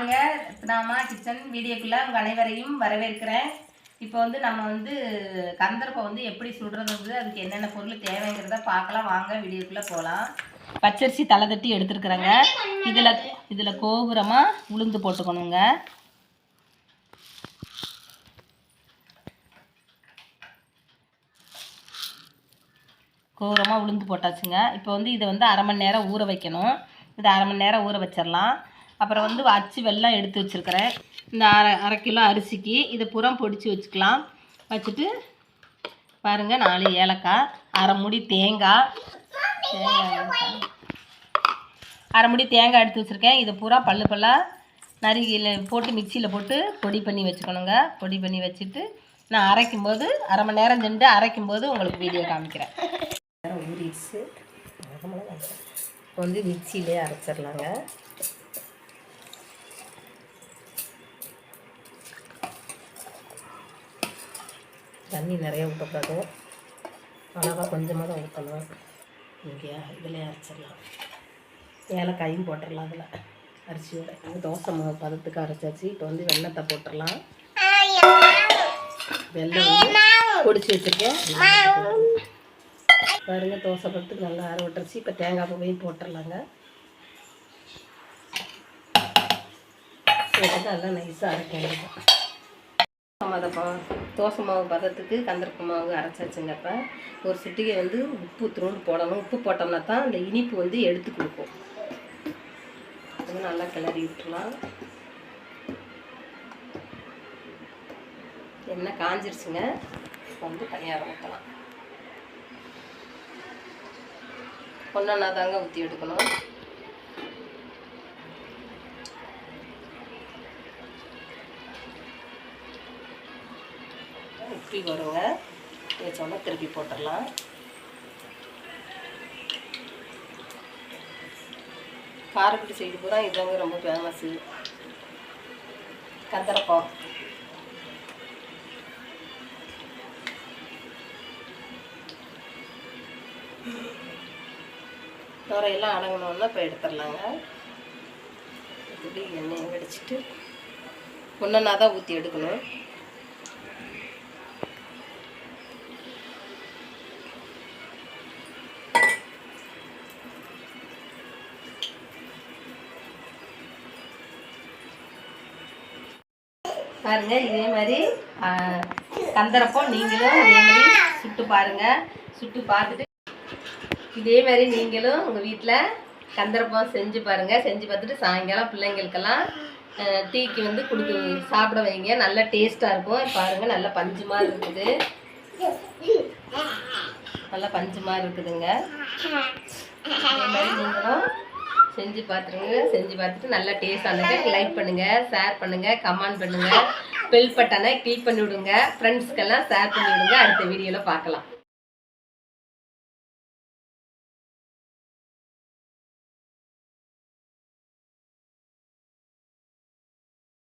வாங்க. ரத்னாமா கிச்சன் வீடியோக்குள்ளே உங்கள் அனைவரையும் வரவேற்கிறேன். இப்போ வந்து நம்ம வந்து கந்தரப்பை வந்து எப்படி சுடுறது அதுக்கு என்னென்ன பொருள் தேவைங்கிறத பார்க்கலாம். வாங்க வீடியோக்குள்ளே போகலாம் பச்சரிசி தலை தட்டி எடுத்துருக்குறேங்க. இதில் இதில் கோபுரமாக உளுந்து போட்டுக்கணுங்க. கோபுரமாக உளுந்து போட்டாச்சுங்க. இப்போ வந்து இதை வந்து அரை மணி நேரம் ஊற வைக்கணும். இதை அரை மணி நேரம் ஊற வச்சிடலாம் அப்புறம் வந்து அச்சு வெல்லம் எடுத்து வச்சுருக்கிறேன். இந்த அரை அரை கிலோ அரிசிக்கு இதை புறம் பொடிச்சு வச்சுக்கலாம். வச்சுட்டு பாருங்கள் நாலு ஏலக்காய் அரை முடி தேங்காய். தேங்காய் அரை முடி தேங்காய் எடுத்து வச்சுருக்கேன். இதை பூரா பல்லு பல்லாக நறுக்கியில் போட்டு மிக்சியில் போட்டு பொடி பண்ணி வச்சுக்கணுங்க. பொடி பண்ணி வச்சுட்டு நான் அரைக்கும் போது அரை மணி நேரம் சென்று அரைக்கும் போது உங்களுக்கு வீடியோ காமிக்கிறேன். ஊறிடுச்சு. இப்போ வந்து மிக்சியிலே அரைச்சிடலாங்க. தண்ணி நிறைய ஊற்றக்கூடாது அளவாக கொஞ்சமாக தான் ஊற்றணும் இங்கே இதில் அரைச்சிடலாம். ஏலக்காயும் போட்டுடலாம் அதில் அரிசியோட. தோசை மாவு பதத்துக்கு அரைச்சாச்சு. இப்போ வந்து வெள்ளத்தை போட்டுடலாம். வெள்ளம் வந்து பொடிச்சு வச்சுருக்கேன். பாருங்க தோசை பதத்துக்கு நல்லா ஆற விட்டுருச்சு. இப்போ தேங்காய் பூவையும் போட்டுடலாங்க. போட்டு நல்லா நைஸாக அரைக்கணும் மதப்பா தோசை மாவு பதத்துக்கு கந்தரப்பு மாவு அரைச்சி வச்சுங்கப்ப ஒரு சிட்டிகை வந்து உப்பு திருண்டு போடணும். உப்பு போட்டோம்னா தான் அந்த இனிப்பு வந்து எடுத்து கொடுக்கும். அது நல்லா கிளறி விட்டுலாம் எண்ணெய் காஞ்சிருச்சுங்க. வந்து பணியாரம் ஊற்றலாம் ஒன்றா தாங்க ஊற்றி எடுக்கணும். உப்பி வருங்க வச்சோன்னா திருப்பி போட்டுடலாம். காரக்குடி சைடு பூரா இதுதாங்க ரொம்ப ஃபேமஸ்ஸு கந்தரப்பம் நுரையெல்லாம் அடங்கணுன்னா இப்போ எடுத்துடலாங்க. இப்படி எண்ணெயை வடிச்சிட்டு ஒன்றா தான் ஊற்றி எடுக்கணும். பாருங்க இதே மாதிரி தந்தரப்போ நீங்களும் இதே மாதிரி சுட்டு பாருங்க. சுட்டு பார்த்துட்டு இதே மாதிரி நீங்களும் உங்கள் வீட்டில் கந்தரப்பம் செஞ்சு பாருங்க. செஞ்சு பார்த்துட்டு சாயங்காலம் பிள்ளைங்களுக்கெல்லாம் டீக்கு வந்து கொடுத்து சாப்பிட வைங்க. நல்லா டேஸ்ட்டாக இருக்கும். பாருங்க நல்லா பஞ்சமாக இருக்குது. நல்லா பஞ்சமாக இருக்குதுங்க. அதே மாதிரி செஞ்சு பார்த்துருங்க செஞ்சு பார்த்துட்டு நல்லா டேஸ்ட் ஆனதுக்கு லைக் பண்ணுங்க ஷேர் பண்ணுங்க கமெண்ட் பண்ணுங்க பெல் பட்டனை கிளிக் பண்ணி விடுங்க ஃப்ரெண்ட்ஸ்க்கெல்லாம் ஷேர் பண்ணி விடுங்க அடுத்த வீடியோவில் பார்க்கலாம்.